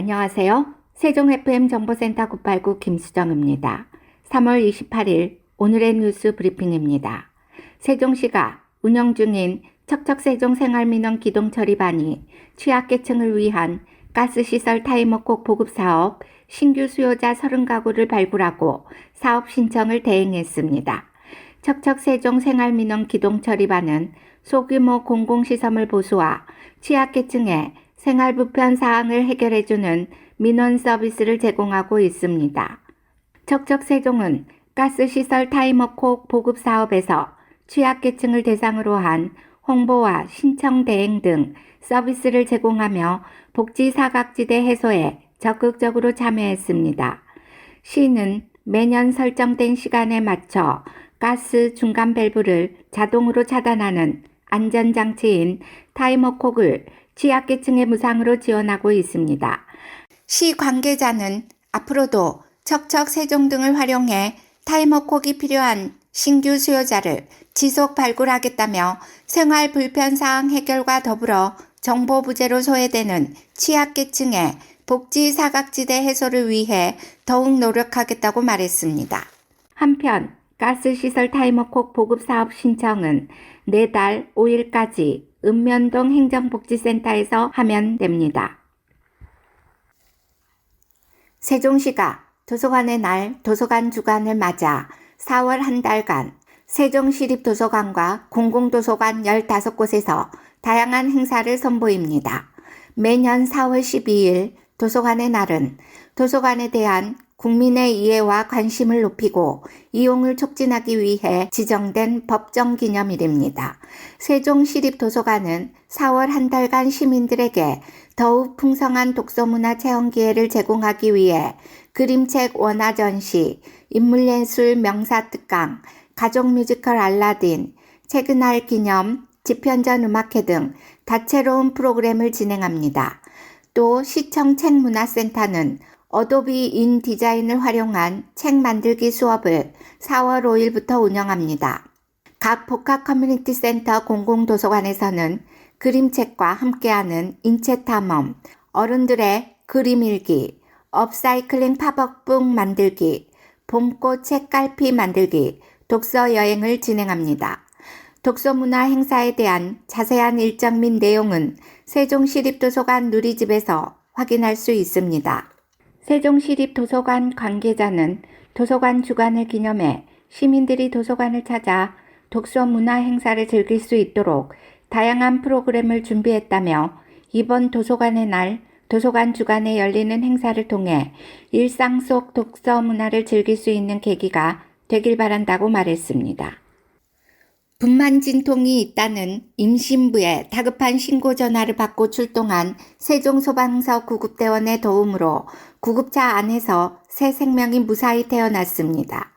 안녕하세요. 세종 FM 정보센터 989 김수정입니다. 3월 28일 오늘의 뉴스 브리핑입니다. 세종시가 운영 중인 척척세종 생활민원 기동 처리반이 취약계층을 위한 가스시설 타이머콕 보급 사업 신규 수요자 30가구를 발굴하고 사업 신청을 대행했습니다. 척척세종 생활민원 기동 처리반은 소규모 공공시설물 보수와 취약계층의 생활 불편 사항을 해결해주는 민원 서비스를 제공하고 있습니다. 척척세종은 가스시설 타이머콕 보급 사업에서 취약계층을 대상으로 한 홍보와 신청 대행 등 서비스를 제공하며 복지 사각지대 해소에 적극적으로 참여했습니다. 시는 매년 설정된 시간에 맞춰 가스 중간 밸브를 자동으로 차단하는 안전장치인 타이머콕을 취약계층의 무상으로 지원하고 있습니다. 시 관계자는 앞으로도 척척 세종 등을 활용해 타이머콕이 필요한 신규 수요자를 지속 발굴하겠다며 생활 불편 사항 해결과 더불어 정보 부재로 소외되는 취약계층의 복지 사각지대 해소를 위해 더욱 노력하겠다고 말했습니다. 한편 가스시설 타이머콕 보급 사업 신청은 내달 5일까지 읍면동 행정복지센터에서 하면 됩니다. 세종시가 도서관의 날 도서관 주간을 맞아 4월 한 달간 세종시립도서관과 공공도서관 15곳에서 다양한 행사를 선보입니다. 매년 4월 12일 도서관의 날은 도서관에 대한 국민의 이해와 관심을 높이고 이용을 촉진하기 위해 지정된 법정 기념일입니다. 세종시립도서관은 4월 한 달간 시민들에게 더욱 풍성한 독서문화 체험 기회를 제공하기 위해 그림책 원화 전시, 인물예술 명사 특강, 가족 뮤지컬 알라딘, 책은할 기념, 지편전 음악회 등 다채로운 프로그램을 진행합니다. 또 시청 책문화센터는 어도비 인 디자인을 활용한 책 만들기 수업을 4월 5일부터 운영합니다. 각 복합 커뮤니티 센터 공공도서관에서는 그림책과 함께하는 인체 탐험, 어른들의 그림 일기, 업사이클링 팝업북 만들기, 봄꽃 책갈피 만들기, 독서 여행을 진행합니다. 독서문화 행사에 대한 자세한 일정 및 내용은 세종시립도서관 누리집에서 확인할 수 있습니다. 세종시립도서관 관계자는 도서관 주간을 기념해 시민들이 도서관을 찾아 독서 문화 행사를 즐길 수 있도록 다양한 프로그램을 준비했다며 이번 도서관의 날 도서관 주간에 열리는 행사를 통해 일상 속 독서 문화를 즐길 수 있는 계기가 되길 바란다고 말했습니다. 분만 진통이 있다는 임신부의 다급한 신고 전화를 받고 출동한 세종소방서 구급대원의 도움으로 구급차 안에서 새 생명이 무사히 태어났습니다.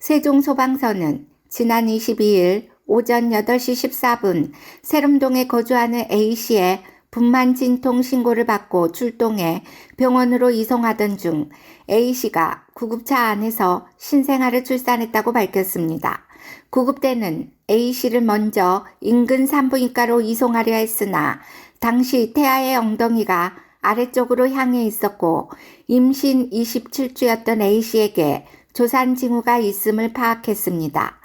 세종소방서는 지난 22일 오전 8시 14분 세름동에 거주하는 A씨의 분만 진통 신고를 받고 출동해 병원으로 이송하던 중 A씨가 구급차 안에서 신생아를 출산했다고 밝혔습니다. 구급대는 A씨를 먼저 인근 산부인과로 이송하려 했으나 당시 태아의 엉덩이가 아래쪽으로 향해 있었고 임신 27주였던 A씨에게 조산 징후가 있음을 파악했습니다.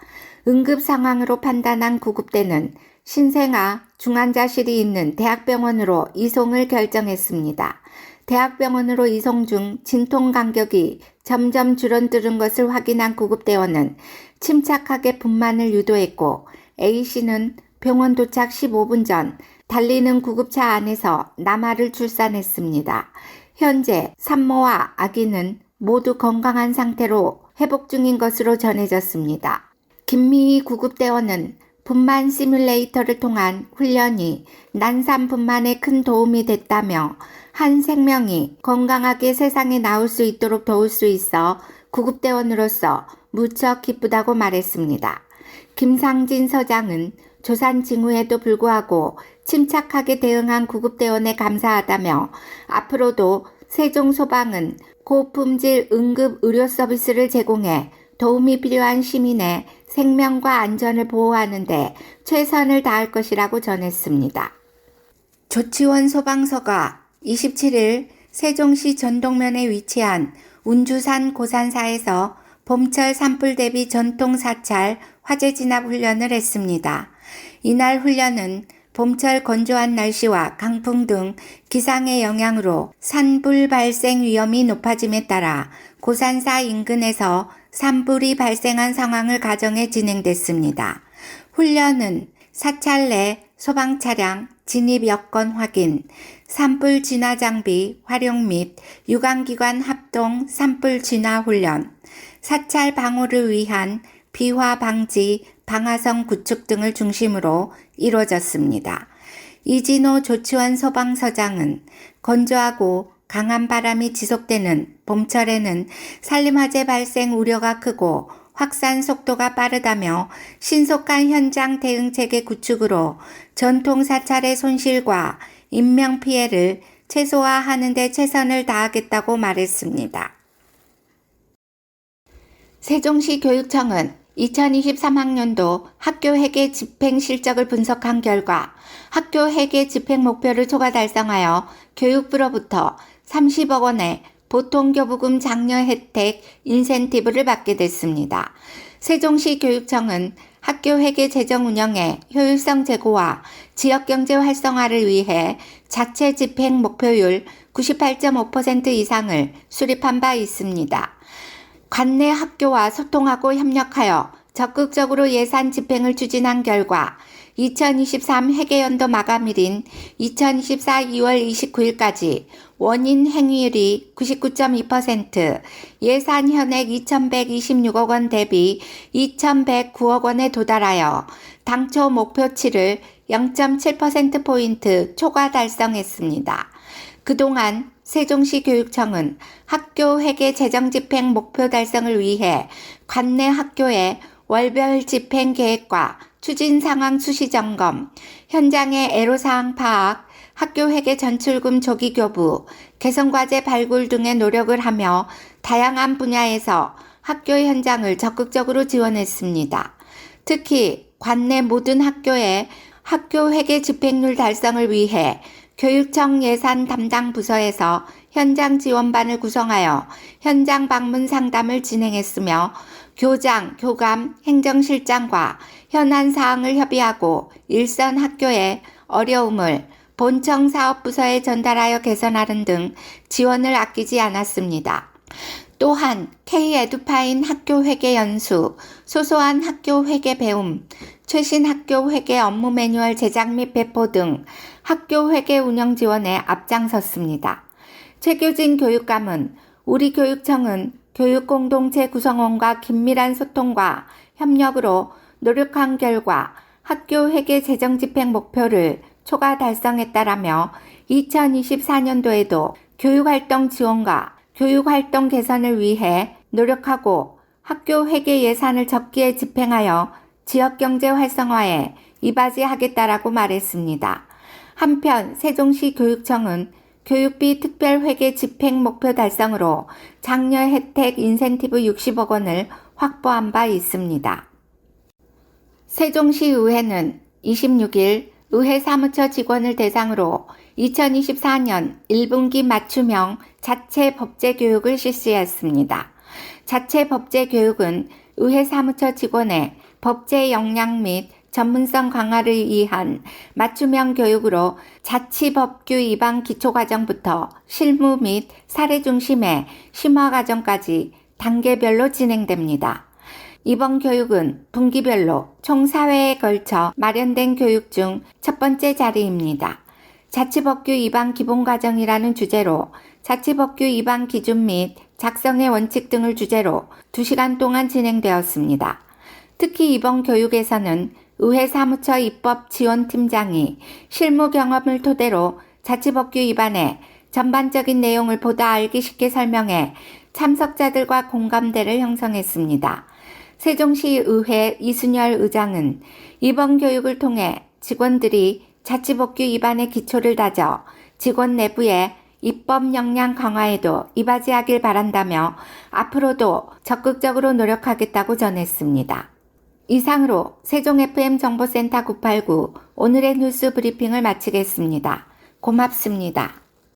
응급 상황으로 판단한 구급대는 신생아 중환자실이 있는 대학병원으로 이송을 결정했습니다. 대학병원으로 이송 중 진통 간격이 점점 줄어드는 것을 확인한 구급대원은 침착하게 분만을 유도했고 A씨는 병원 도착 15분 전 달리는 구급차 안에서 남아를 출산했습니다. 현재 산모와 아기는 모두 건강한 상태로 회복 중인 것으로 전해졌습니다. 김미희 구급대원은 분만 시뮬레이터를 통한 훈련이 난산 분만에 큰 도움이 됐다며 한 생명이 건강하게 세상에 나올 수 있도록 도울 수 있어 구급대원으로서 무척 기쁘다고 말했습니다. 김상진 서장은 조산 징후에도 불구하고 침착하게 대응한 구급대원에 감사하다며 앞으로도 세종소방은 고품질 응급 의료 서비스를 제공해 도움이 필요한 시민의 생명과 안전을 보호하는데 최선을 다할 것이라고 전했습니다. 조치원 소방서가 27일 세종시 전동면에 위치한 운주산 고산사에서 봄철 산불 대비 전통 사찰 화재 진압 훈련을 했습니다. 이날 훈련은 봄철 건조한 날씨와 강풍 등 기상의 영향으로 산불 발생 위험이 높아짐에 따라 고산사 인근에서 산불이 발생한 상황을 가정해 진행됐습니다. 훈련은 사찰 내 소방 차량 진입 여건 확인, 산불 진화 장비 활용 및 유관기관 합동 산불 진화 훈련, 사찰 방호를 위한 비화 방지, 방화성 구축 등을 중심으로 이루어졌습니다. 이진호 조치원 소방서장은 건조하고 강한 바람이 지속되는 봄철에는 산림화재 발생 우려가 크고 확산 속도가 빠르다며 신속한 현장 대응 체계 구축으로 전통 사찰의 손실과 인명 피해를 최소화하는 데 최선을 다하겠다고 말했습니다. 세종시 교육청은 2023학년도 학교 회계 집행 실적을 분석한 결과 학교 회계 집행 목표를 초과 달성하여 교육부로부터 30억 원의 보통교부금 장려 혜택 인센티브를 받게 됐습니다. 세종시 교육청은 학교 회계 재정 운영의 효율성 제고와 지역 경제 활성화를 위해 자체 집행 목표율 98.5% 이상을 수립한 바 있습니다. 관내 학교와 소통하고 협력하여 적극적으로 예산 집행을 추진한 결과 2023 회계연도 마감일인 2024 2월 29일까지 원인 행위율이 99.2%, 예산 현액 2,126억 원 대비 2,109억 원에 도달하여 당초 목표치를 0.7%포인트 초과 달성했습니다. 그동안 세종시 교육청은 학교 회계 재정 집행 목표 달성을 위해 관내 학교의 월별 집행 계획과 추진 상황 수시 점검, 현장의 애로사항 파악, 학교 회계 전출금 조기 교부, 개선 과제 발굴 등의 노력을 하며 다양한 분야에서 학교 현장을 적극적으로 지원했습니다. 특히 관내 모든 학교의 학교 회계 집행률 달성을 위해 교육청 예산 담당 부서에서 현장 지원반을 구성하여 현장 방문 상담을 진행했으며 교장, 교감, 행정실장과 현안 사항을 협의하고 일선 학교의 어려움을 본청 사업부서에 전달하여 개선하는 등 지원을 아끼지 않았습니다. 또한 K-에듀파인 학교 회계 연수, 소소한 학교 회계 배움, 최신 학교 회계 업무 매뉴얼 제작 및 배포 등 학교 회계 운영 지원에 앞장섰습니다. 최교진 교육감은 우리 교육청은 교육 공동체 구성원과 긴밀한 소통과 협력으로 노력한 결과 학교 회계 재정 집행 목표를 초과 달성했다라며 2024년도에도 교육활동 지원과 교육활동 개선을 위해 노력하고 학교 회계 예산을 적기에 집행하여 지역경제 활성화에 이바지하겠다라고 말했습니다. 한편 세종시 교육청은 교육비 특별회계 집행 목표 달성으로 장려 혜택 인센티브 60억 원을 확보한 바 있습니다. 세종시 의회는 26일 의회 사무처 직원을 대상으로 2024년 1분기 맞춤형 자체 법제 교육을 실시했습니다. 자체 법제 교육은 의회 사무처 직원의 법제 역량 및 전문성 강화를 위한 맞춤형 교육으로 자치법규 위반 기초과정부터 실무 및 사례 중심의 심화과정까지 단계별로 진행됩니다. 이번 교육은 분기별로 총 4회에 걸쳐 마련된 교육 중 첫 번째 자리입니다. 자치법규 위반 기본과정이라는 주제로 자치법규 위반 기준 및 작성의 원칙 등을 주제로 2시간 동안 진행되었습니다. 특히 이번 교육에서는 의회 사무처 입법 지원팀장이 실무 경험을 토대로 자치법규 위반의 전반적인 내용을 보다 알기 쉽게 설명해 참석자들과 공감대를 형성했습니다. 세종시 의회 이순열 의장은 이번 교육을 통해 직원들이 자치법규 위반의 기초를 다져 직원 내부의 입법 역량 강화에도 이바지하길 바란다며 앞으로도 적극적으로 노력하겠다고 전했습니다. 이상으로 세종 FM 정보센터 989 오늘의 뉴스 브리핑을 마치겠습니다. 고맙습니다.